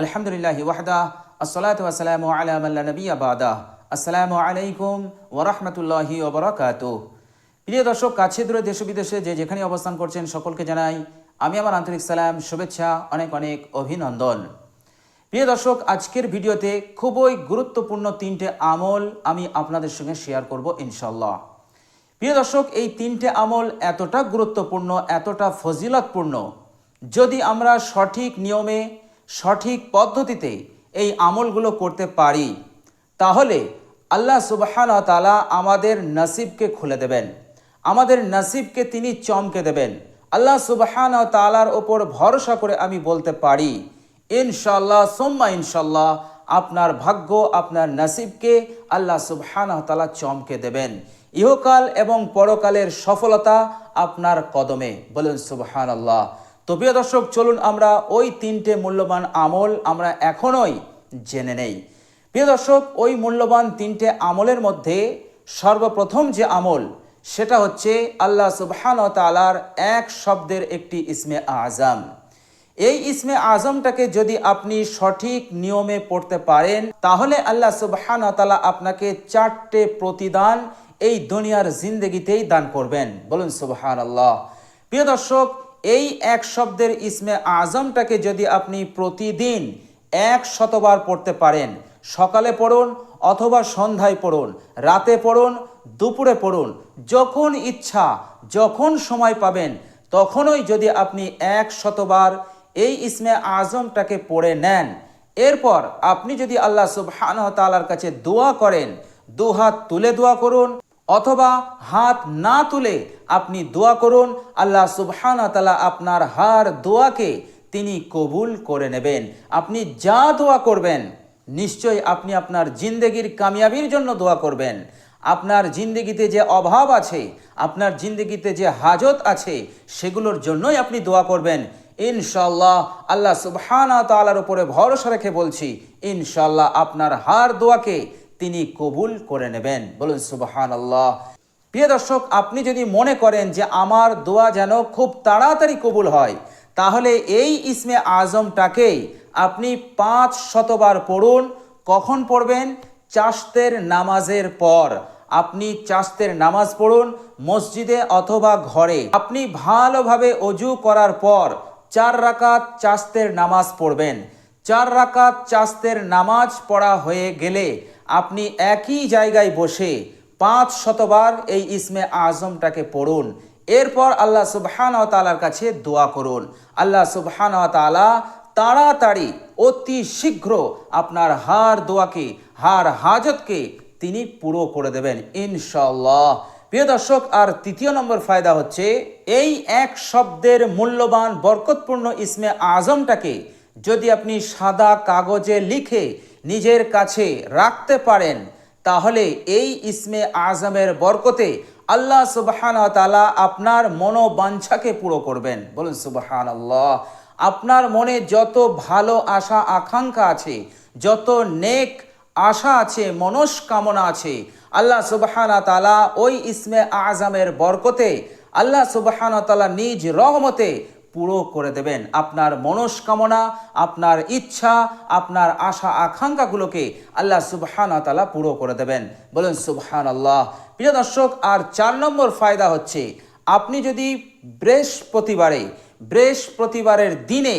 আলহামদুলিল্লাহ ওয়াহদা, আসসালাত ওয়াসালামু আলা মাল্লা নবী আবাদা আসসালামু আলাইকুম ওরহমতুল্লাহি ওবরাকাত প্রিয় দর্শক, কাছে দূরে দেশ বিদেশে যে যেখানে অবস্থান করছেন, সকলকে জানাই আমি আমার আন্তরিক সালাম, শুভেচ্ছা, অনেক অনেক অভিনন্দন। প্রিয় দর্শক, আজকের ভিডিওতে খুবই গুরুত্বপূর্ণ তিনটে আমল আমি আপনাদের সঙ্গে শেয়ার করব ইনশাল্লাহ প্রিয় দর্শক, এই তিনটে আমল এতটা গুরুত্বপূর্ণ, এতটা ফজিলতপূর্ণ, যদি আমরা সঠিক নিয়মে সঠিক পদ্ধতিতে এই আমলগুলো করতে পারি, তাহলে আল্লাহ সুবহান তালা আমাদের নসিবকে খুলে দেবেন। আমাদের নসিবকে তিনি চমকে দেবেন। আল্লাহ সুবহান তালার ওপর ভরসা করে আমি বলতে পারি ইনশাল্লাহ সোম্মা ইনশাল্লাহ আপনার ভাগ্য, আপনার নসিবকে আল্লাহ সুবহান তালা চমকে দেবেন। ইহকাল এবং পরকালের সফলতা আপনার কদমে। বলুন সুবহান আল্লাহ তো প্রিয় দর্শক, চলুন আমরা ওই তিনটে মূল্যবান আমল আমরা এখনই জেনে নেই। প্রিয় দর্শক, ওই মূল্যবান তিনটে আমলের মধ্যে সর্বপ্রথম যে আমল, সেটা হচ্ছে আল্লাহ সুবহান তালার এক শব্দের একটি ইসমে আজম। এই ইসমে আজমটাকে যদি আপনি সঠিক নিয়মে পড়তে পারেন, তাহলে আল্লাহ সুবহান তালা আপনাকে চারটে প্রতিদান এই দুনিয়ার জিন্দগিতেই দান করবেন। বলুন সুবহান আল্লাহ প্রিয় দর্শক এই এক শব্দের ইসমে আজমটাকে যদি আপনি প্রতিদিন এক শতবার পড়তে পারেন, সকালে পড়ুন অথবা সন্ধ্যায় পড়ুন, রাতে পড়ুন, দুপুরে পড়ুন, যখন ইচ্ছা, যখন সময় পাবেন, তখনই যদি আপনি এক শতবার এই ইসমে আজমটাকে পড়ে নেন, এরপর আপনি যদি আল্লাহ সুবহান তালার কাছে দোয়া করেন দু হাত তুলে দোয়া করুন অথবা হাত না তুলে আপনি দোয়া করুন, আল্লাহ সুবহান তালা আপনার হার দোয়াকে তিনি কবুল করে নেবেন। আপনি যা দোয়া করবেন, নিশ্চয়ই আপনি আপনার জিন্দগির কামিয়াবির জন্য দোয়া করবেন। আপনার জিন্দগিতে যে অভাব আছে, আপনার জিন্দগিতে যে হাজত আছে, সেগুলোর জন্যই আপনি দোয়া করবেন। ইনশাল্লাহ আল্লাহ সুবহানা তালার উপরে ভরসা রেখে বলছি ইনশাল্লাহ আপনার হার দোয়াকে তিনি কবুল করে নেবেন। বলুন সুবহান আল্লাহ প্রিয় দর্শক, আপনি যদি মনে করেন যে আমার দোয়া যেন খুব তাড়াতাড়ি কবুল হয়, তাহলে এই ইসমে আজমটাকেই আপনি পাঁচ শতবার পড়ুন। কখন পড়বেন? চাস্তের নামাজের পর। আপনি চাস্তের নামাজ পড়ুন মসজিদে অথবা ঘরে। আপনি ভালোভাবে অজু করার পর চার রাকাত চাস্তের নামাজ পড়বেন। চার রাকাত চাস্তের নামাজ পড়া হয়ে গেলে আপনি একই জায়গায় বসে পাঁচ শতবার এই ইসমে আজমটাকে পড়ুন। এরপর আল্লাহ সুবহান তালার কাছে দোয়া করুন। আল্লাহ সুবহান তালা তাড়াতাড়ি অতি শীঘ্র আপনার হার দোয়াকে, হার হাজতকে তিনি পুরো করে দেবেন ইনশাল্লাহ প্রিয় দর্শক, আর তৃতীয় নম্বর ফায়দা হচ্ছে, এই এক শব্দের মূল্যবান, বরকতপূর্ণ ইসমে আজমটাকে যদি আপনি সাদা কাগজে লিখে নিজের কাছে রাখতে পারেন, তাহলে এই ইসমে আজমের বরকতে আল্লাহ সুবহান তালা আপনার মনোবাঞ্ছাকে পুরো করবেন। বলুন সুবহান আল্লাহ আপনার মনে যত ভালো আশা, আকাঙ্ক্ষা আছে, যত নেক আশা আছে, মনস্কামনা আছে, আল্লাহ সুবহানা তালা ওই ইসমে আজমের বরকতে, আল্লাহ সুবহানা তালা নিজ রহমতে পুরো করে দেবেন। আপনার মনস্কামনা, আপনার ইচ্ছা, আপনার আশা, আকাঙ্ক্ষাগুলোকে আল্লাহ সুবহান তালা পুরো করে দেবেন। বলুন সুবহান আল্লাহ প্রিয় দর্শক, আর চার নম্বর ফায়দা হচ্ছে, আপনি যদি বৃহস্পতিবারে, বৃহস্পতিবারের দিনে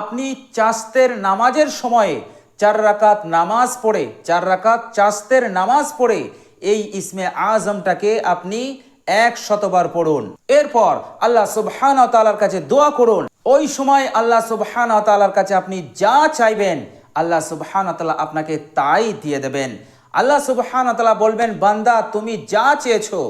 আপনি চাস্তের নামাজের সময়ে চার রাকাত নামাজ পড়ে, চার রাকাত চাস্তের নামাজ পড়ে, এই ইসমে আজমটাকে আপনি এক শতবার পড়ুন। এরপর আল্লাহ সুবহান তালার কাছে দোয়া করুন। ওই সময় আল্লাহ সুবহান তালার কাছে আপনি যা চাইবেন, আল্লাহ সুবহান তালা আপনাকে তাই দিয়ে দেবেন। আল্লাহ সুবহান তালা বলবেন, বান্দা, তুমি যা চেয়েছো,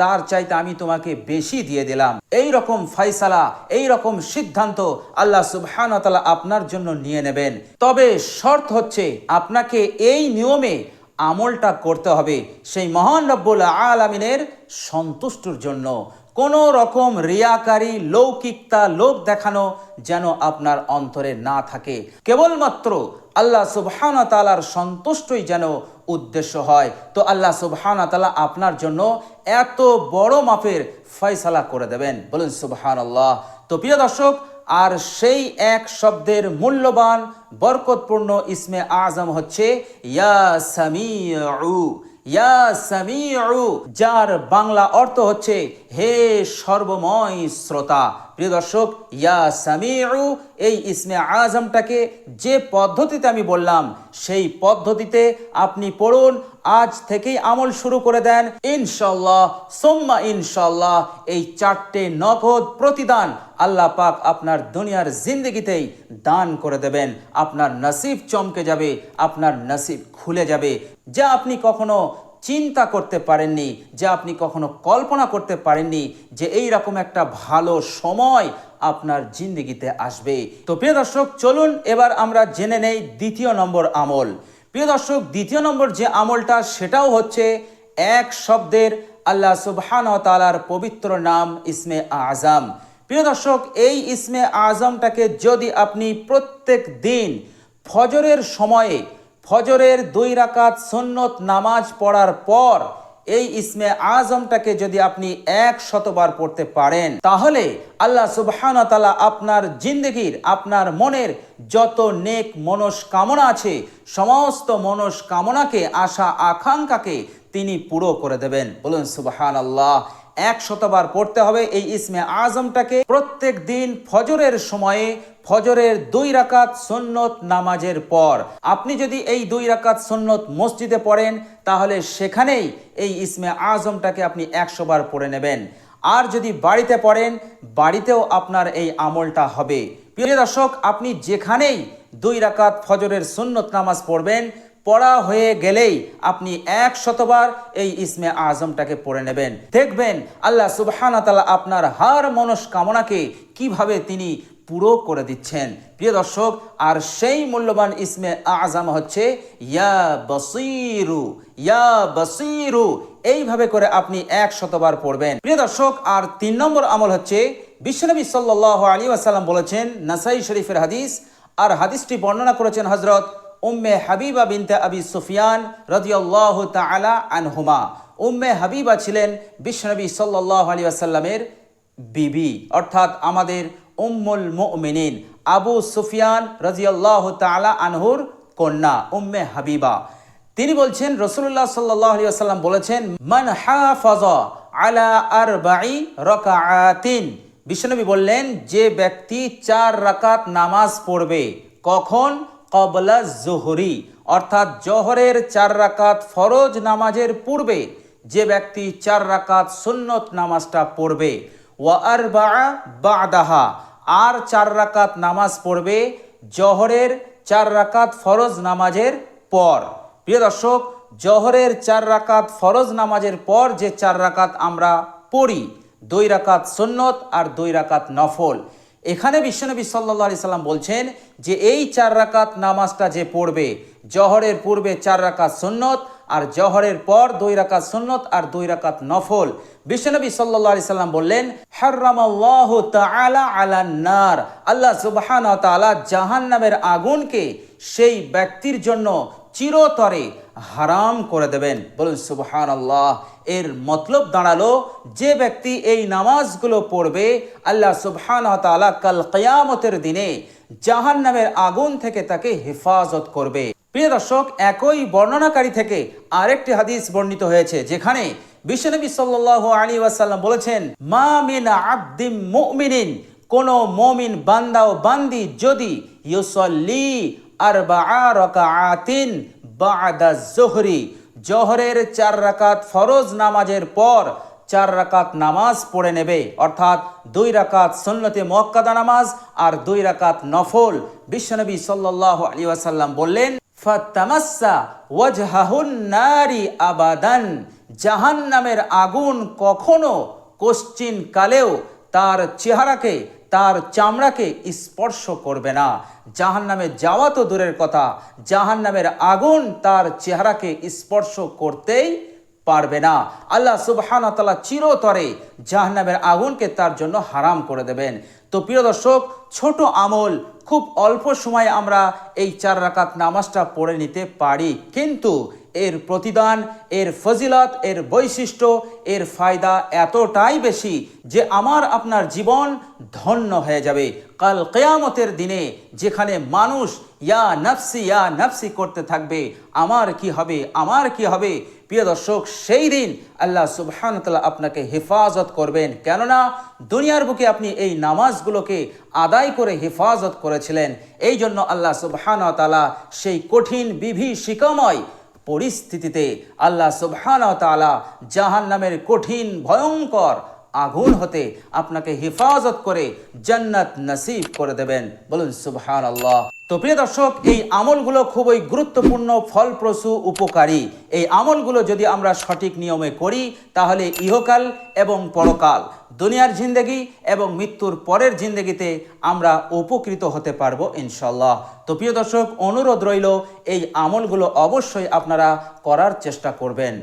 তার চাইতে আমি তোমাকে বেশি দিয়ে দিলাম। এই রকম ফাইসালা এই রকম সিদ্ধান্ত আল্লাহ সুবহান তালা আপনার জন্য নিয়ে নেবেন। তবে শর্ত হচ্ছে, আপনাকে এই নিয়মে আমলটা করতে হবে। সেই মহান রব্বুল আলমিনের সন্তুষ্টর জন্য। কোনো রকম রিয়াকারী, লৌকিকতা লোক দেখানো যেন আপনার অন্তরে না থাকে। কেবলমাত্র আল্লাহ সুবহান তালার সন্তুষ্টই যেন উদ্দেশ্য হয়। তো আল্লাহ সুবহান তালা আপনার জন্য এত বড় মাপের ফয়সালা করে দেবেন। বলুন সুবহান আল্লাহ তো প্রিয় দর্শক আর সেই এক শব্দের মূল্যবান, বরকতপূর্ণ ইসমে আজম হচ্ছে যার বাংলা অর্থ হচ্ছে, হে সর্বময় শ্রোতা। প্রিয় দর্শক, ইয়া সামিউ, এই ইসমে আজমটাকে যে পদ্ধতিতে আমি বললাম, সেই পদ্ধতিতে আপনি পড়ুন, আজ থেকেই আমল শুরু করে দেন ইনশাল্লাহ সোম্মা ইনশাল্লাহ এই চারটে নগদ প্রতিদান আল্লাহ পাক আপনার দুনিয়ার জিন্দগিতেই দান করে দেবেন। আপনার নসিব চমকে যাবে, আপনার নসিব খুলে যাবে। যা আপনি কখনো চিন্তা করতে পারেননি, যে আপনি কখনো কল্পনা করতে পারেননি যে এই রকম একটা ভালো সময় আপনার জিন্দগিতে আসবে। তো প্রিয় দর্শক, চলুন এবার আমরা জেনে নেই দ্বিতীয় নম্বর আমল। প্রিয় দর্শক, দ্বিতীয় নম্বর যে আমলটা, সেটাও হচ্ছে এক শব্দের আল্লাহ সুবহান তালার পবিত্র নাম ইসমে আজম। প্রিয় দর্শক, এই ইসমে আজমটাকে যদি আপনি প্রত্যেক দিন ফজরের সময়ে ফজরের দুই রাকাত সুন্নত নামাজ পড়ার পর এই ইসমে আজমটাকে যদি আপনি এক শতবার পড়তে পারেন, তাহলে আল্লাহ সুবহান তালা আপনার জিন্দগির, আপনার মনের যত নেক মনস্কামনা আছে, সমস্ত মনস্কামনাকে আশা আকাঙ্ক্ষাকে তিনি পুরো করে দেবেন। বলুন সুবহান আল্লাহ এক শতবার পড়তে হবে এই ইসমে আজমটাকে। প্রত্যেক দিন ফজরের সময়ে ফজরের দুই রাকাত সুন্নত নামাজের পর। আপনি যদি এই দুই রাকাত সুন্নত মসজিদে পড়েন, তাহলে সেখানেই এই ইসমে আজমটাকে আপনি একশোবার পড়ে নেবেন। আর যদি বাড়িতে পড়েন, বাড়িতেও আপনার এই আমলটা হবে। প্রিয় দর্শক, আপনি যেখানেই দুই রাকাত ফজরের সুন্নত নামাজ পড়বেন পড়া হয়ে গেলেই আপনি এক শতবার এই ইসমে আজমটাকে পড়ে নেবেন। দেখবেন আল্লাহ সুবহানা তালা আপনার হার মনস্কামনাকে কীভাবে তিনি পুরো করে দিচ্ছেন। প্রিয় দর্শক, আর সেই মূল্যবান ইসমে আজম হচ্ছে, ইয়া বসিরু ইয়া বসিরু। এইভাবে করে আপনি এক শতবার পড়বেন। প্রিয় দর্শক, আর তিন নম্বর আমল হচ্ছে বিশ্বনবী সাল্লাহ আলী আসাল্লাম বলেছেন, নাসাই শরীফের হাদিস, আর হাদিসটি বর্ণনা করেছেন হজরত উম্মে হাবিবা বিনতে আবি সুফিয়ান রদিয়াল্লাহ তালা আনহুমা। উম্মে হাবিবা ছিলেন বিশ্বনবী সাল্লাহ আলী আসাল্লামের বিবি, অর্থাৎ আমাদের উম্মুল মুমিনিন, আবু সুফিয়ান রাজিয়াল্লাহ তালা আনহুর কন্যা, উম্মে হাবিবা। তিনি বলছেন রসুল্লাহ সাল্লাহ আলী আসাল্লাম বলেছেন, মান হাফাজ আলা আর বাই রকাআতিন। বিশ্বনবী বললেন, যে ব্যক্তি চার রাকাত নামাজ পড়বে, কখন? কবলা জোহরি, অর্থাৎ জহরের চার রাকাত ফরজ নামাজের পূর্বে যে ব্যক্তি চার রাকাত সুন্নত নামাজটা পড়বে। ওয়ার বাদাহা, আর চার রাকাত নামাজ পড়বে জহরের চার রাকাত ফরজ নামাজের পর। প্রিয় দর্শক, জহরের চার রাকাত ফরজ নামাজের পর যে চার রাকাত আমরা পড়ি, দুই রাকাত সুন্নত আর দুই রাকাত নফল। এখানে বিশ্বনবী সাল্লাহ আলি সাল্লাম বলছেন যে এই চার রাকাত নামাজটা যে পড়বে, জহরের পূর্বে চার রাকাত সুন্নত আর জহরের পর দুই রাকাত সুন্নত আর দুই রাকাত নফল। বিশ্বনবী সাল্লাহ আলি সাল্লাম বললেন হার্রামাল্লাহ আলা নার। আল্লাহ সুবহান তাআলা জাহান্নামের আগুনকে সেই ব্যক্তির জন্য চিরতরে হারাম করে দেবেন। বলুন সুবহান আল্লাহ এর মতলব দাঁড়াল, যে ব্যক্তি এই নামাজগুলো পড়বে, আল্লাহ সুবহান তাআলা কাল কিয়ামতের দিনে জাহান্নামের আগুন থেকে তাকে হেফাজত করবে। প্রিয় দর্শক, একই বর্ণনাকারী থেকে আরেকটি হাদিস বর্ণিত হয়েছে, যেখানে বিশ্বনবী সাল্লাল্লাহু আলী ওয়াসাল্লাম বলেছেন, মা মিন আব্দিম মুমিনিন, কোন মমিন বান্দা ও বান্দি যদি ইউসল্লি আর রাকাআতিন বাদা জোহরি জোহরের চার রাকাত ফরজ নামাজের পর চার রাকাত নামাজ পড়ে নেবে। অর্থাৎ দুই রাকাত সন্নতে মক্কাদা নামাজ আর দুই রাকাত নফল। বিশ্বনবী সাল্লাহ আলী ওয়াসাল্লাম বললেন ফাতামাসা ওয়াজহাহুন নারি আবাদান। জাহান্নামের আগুন কখনো কোশ্চিন কালেও তার চেহারাকে তার চামড়াকে স্পর্শ করবে না। জাহান নামে যাওয়া তো দূরের কথা জাহান নামের আগুন তার চেহারাকে স্পর্শ করতেই পারবে না। আল্লাহ সুবহান তালা চিরতরে জাহান্নামের আগুনকে তার জন্য হারাম করে দেবেন। তো প্রিয় দর্শক, ছোট আমল, খুব অল্প সময় আমরা এই চার রাকাত নামাজটা পড়ে নিতে পারি। কিন্তু এর প্রতিদান, এর ফজিলত, এর বৈশিষ্ট্য, এর ফায়দা এতটাই বেশি যে আমার আপনার জীবন ধন্য হয়ে যাবে। কাল কেয়ামতের দিনে যেখানে মানুষ ইয়া নফসি ইয়া নফসি করতে থাকবে, আমার কি হবে, আমার কি হবে? প্রিয় দর্শক, সেই দিন আল্লাহ সুবহান তাআলা আপনাকে হেফাজত করবেন। কেননা দুনিয়ার বুকে আপনি এই নামাজগুলোকে আদায় করে হেফাজত করেছিলেন। এই জন্য আল্লাহ সুবহান তাআলা সেই কঠিন, বিভীষিকাময় পরিস্থিতিতে আল্লাহ সুবহান তালা জাহান নামের কঠিন ভয়ঙ্কর আগুন হতে আপনাকে হেফাজত করে জান্নাত নসিব করে দেবেন। বলুন সুবহান আল্লাহ তো প্রিয় দর্শক, এই আমলগুলো খুবই গুরুত্বপূর্ণ, ফলপ্রসূ, উপকারী। এই আমলগুলো যদি আমরা সঠিক নিয়মে করি, তাহলে ইহকাল এবং পরকাল, দুনিয়ার জিন্দেগি এবং মৃত্যুর পরের জিন্দেগিতে আমরা উপকৃত হতে পারব ইনশাল্লাহ তো প্রিয় দর্শক, অনুরোধ রইল, এই আমলগুলো অবশ্যই আপনারা করার চেষ্টা করবেন।